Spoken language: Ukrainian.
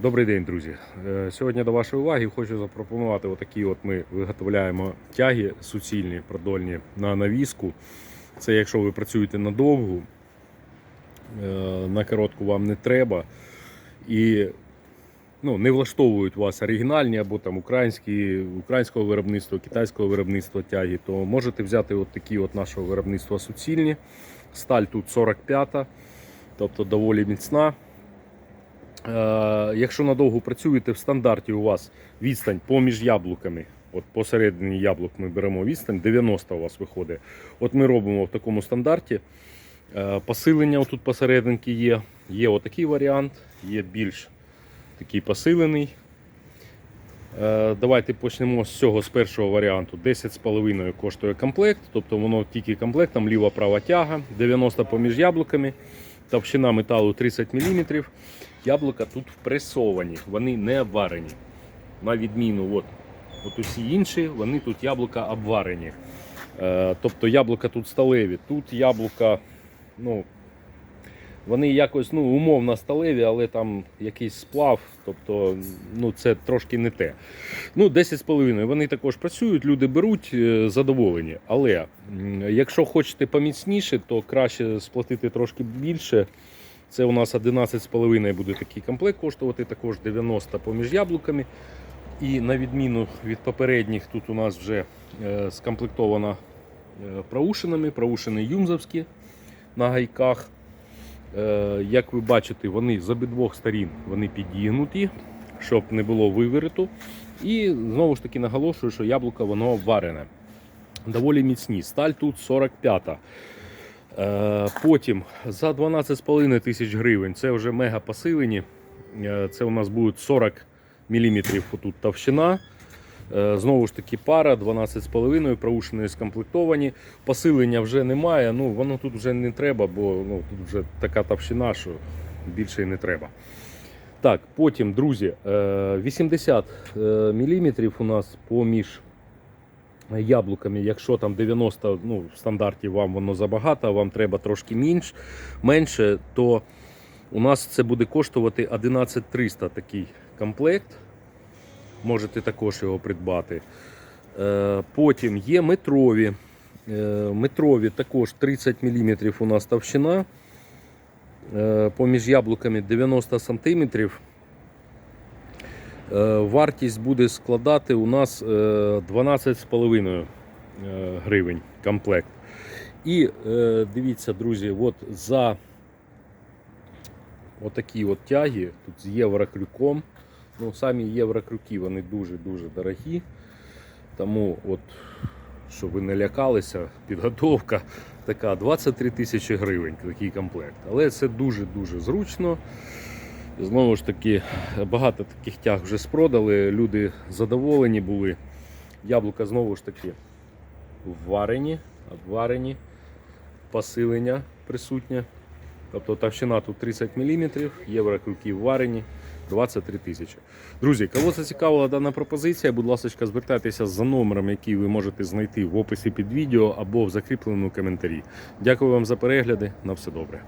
Добрий день, друзі. Е, Сьогодні до вашої уваги хочу запропонувати отакі от ми виготовляємо тяги суцільні, продольні на навіску. Це якщо ви працюєте на довгу, е, на коротку вам не треба. І ну, не влаштовують вас оригінальні або там українські, українського виробництва, китайського виробництва тяги, то можете взяти от такі от нашого виробництва суцільні. Сталь тут 45, тобто доволі міцна. Е, Якщо надовго працюєте в стандарті, у вас відстань поміж яблуками. От посередині яблук ми беремо відстань, 90 у вас виходить. От ми робимо в такому стандарті. Е, Посилення тут посерединки є. Є отакий варіант, є більш такий посилений. Е, Давайте почнемо з цього з першого варіанту. 10,5 коштує комплект, тобто воно тільки комплект, там ліва права тяга, 90 поміж яблуками, товщина металу 30 мм. Яблука тут впресовані, вони не обварені. На відміну, от, от усі інші, вони тут яблука обварені. Е, тобто яблука тут сталеві. Тут яблука, ну, вони якось ну, умовно сталеві, але там якийсь сплав, тобто ну, це трошки не те. Ну, 10,5. Вони також працюють, люди беруть е, задоволені. Але якщо хочете поміцніше, то краще сплатити трошки більше. Це у нас 11,5 буде такий комплект коштувати, також 90 поміж яблуками. І на відміну від попередніх, тут у нас вже е, скомплектовано е, проушинами, проушини юмзовські на гайках. Е, як ви бачите, вони з обидвох сторін вони підігнуті, щоб не було вивороту. І знову ж таки наголошую, що яблуко воно варене. Доволі міцні. Сталь тут 45. Е, Потім за 12,5 тисяч гривень це вже мега посилені. Е, Це у нас буде 40 мм тут товщина. Е, Знову ж таки, пара 12,5 проушені скомплектовані. Посилення вже немає. Ну, воно тут вже не треба, бо ну, тут вже така товщина, що більше і не треба. Так, потім, друзі, е, 80 мм у нас поміж яблуками. Якщо там 90 ну, в стандарті вам воно забагато, а вам треба трошки менш, менше, то у нас це буде коштувати 11300 такий комплект. Можете також його придбати. Е, Потім є метрові. Е, Метрові також 30 мм у нас товщина. Е, Поміж яблуками 90 см. Е, Вартість буде складати у нас е, 12,5 е, гривень комплект. І е, дивіться, друзі, от за отакі от тяги, тут з єврокрюком. Ну, самі єврокрюки вони дуже-дуже дорогі. Тому, от, щоб ви не лякалися, підготовка така 23 тисячі гривень такий комплект. Але це дуже-дуже зручно. Знову ж таки, багато таких тяг вже спродали, люди задоволені були. Яблука знову ж таки варені, обварені, посилення присутнє. Тобто товщина тут 30 мм, єврокруки варені 23 тисячі. Друзі, кого зацікавила дана пропозиція, будь ласка, звертайтеся за номером, який ви можете знайти в описі під відео або в закріпленому коментарі. Дякую вам за перегляди. На все добре.